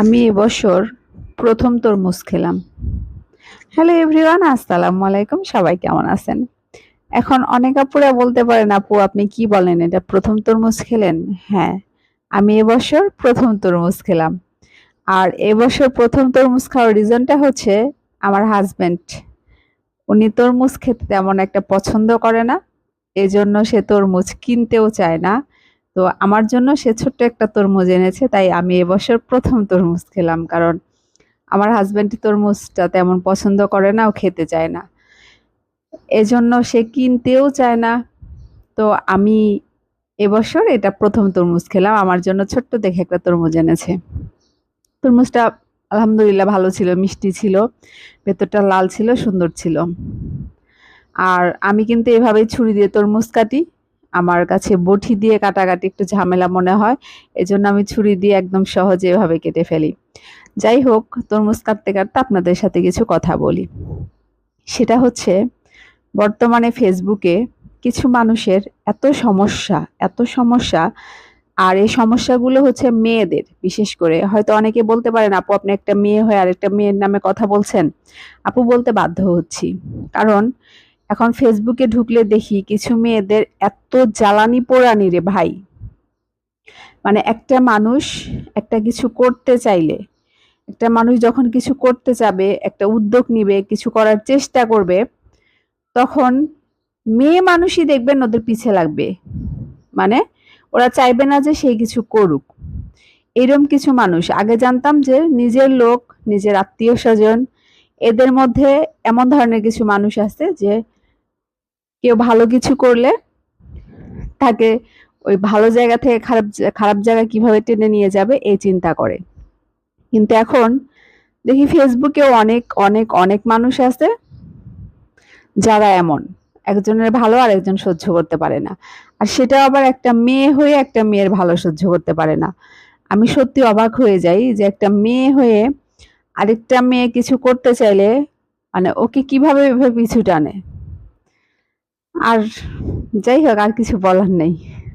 আমি এবছর প্রথম তরমুজ খেলাম। হ্যালো এভরিওয়ান আসসালামু আলাইকুম, সবাই কেমন আছেন? এখন অনেক আপুরা বলতে পারেন, আপু, আপনি কি বলেন, এটা প্রথম তরমুজ খেলেন? হ্যাঁ আমি এবছর প্রথম তরমুজ খেলাম। আর এবছর প্রথম তরমুজ খাওয়ার রিজনটা হচ্ছে আমার হাজব্যান্ড উনি তরমুজ খেতে তেমন একটা পছন্দ করে না, এজন্য সে তরমুজ কিনতেও চায় না। তো আমার জন্য সে ছোট্ট একটা তরমুজ এনেছে, তাই আমি এবছর প্রথম তরমুজ খেলাম। কারণ আমার হাজব্যান্ড তরমুজটা তেমন পছন্দ করে না, ও খেতে চায় না। এজন্য সে কিনতেও চায় না। তো আমি এবছর এটা প্রথম তরমুজ খেলাম। আমার জন্য ছোট্ট দেখে একটা তরমুজ এনেছে। তরমুজটা আলহামদুলিল্লাহ ভালো ছিল, মিষ্টি ছিল, ভেতরটা লাল ছিল, সুন্দর ছিল। আর আমি কিন্তু এভাবেই ছুরি দিয়ে তরমুজ কাটি। আমার কাছে বটি দিয়ে কাটাকাটি একটু ঝামেলা মনে হয়, এজন্য আমি ছুরি দিয়ে একদম সহজে এভাবে কেটে ফেলি। যাই হোক, তরমুজ কাটতে কাটতে আপনাদের সাথে কিছু কথা বলি। সেটা হচ্ছে, বর্তমানে ফেসবুকে কিছু মানুষের এত সমস্যা এত সমস্যা, আর এই সমস্যাগুলো হচ্ছে মেয়েদের। বিশেষ করে, হয়তো অনেকে বলতে পারেন, আপু, আপনি একটা মেয়ে হয়ে আরেকটা মেয়ের নামে কথা বলছেন? আপু বলতে বাধ্য হচ্ছি। কারণ এখন ফেসবুকে ঢুকলে দেখি কিছু মেয়েদের এত জ্বালানি পোড়ানি রে ভাই। মানে একটা মানুষ একটা কিছু করতে চাইলে, একটা মানুষ যখন কিছু করতে যাবে, একটা উদ্যোগ নিবে, কিছু করার চেষ্টা করবে, তখন মেয়ে মানুষই দেখবেন ওদের পিছে লাগবে। মানে ওরা চাইবে না যে সেই কিছু করুক। এরম কিছু মানুষ। আগে জানতাম যে নিজের লোক, নিজের আত্মীয় স্বজন, এদের মধ্যে এমন ধরনের কিছু মানুষ আছে যে কেউ ভালো কিছু করলে তাকে ওই ভালো জায়গা থেকে খারাপ খারাপ জায়গা কীভাবে টেনে নিয়ে যাবে এই চিন্তা করে। কিন্তু এখন দেখি ফেসবুকেও অনেক অনেক অনেক মানুষ আছে যারা এমন। একজনের ভালো আর একজন সহ্য করতে পারে না। আর সেটা আবার একটা মেয়ে হয়ে একটা মেয়ের ভালো সহ্য করতে পারে না। আমি সত্যি অবাক হয়ে যাই যে একটা মেয়ে হয়ে আরেকটা মেয়ে কিছু করতে চাইলে মানে ওকে কীভাবে পিছু টানে? আর যাই হোক আর কিছু বলার নেই।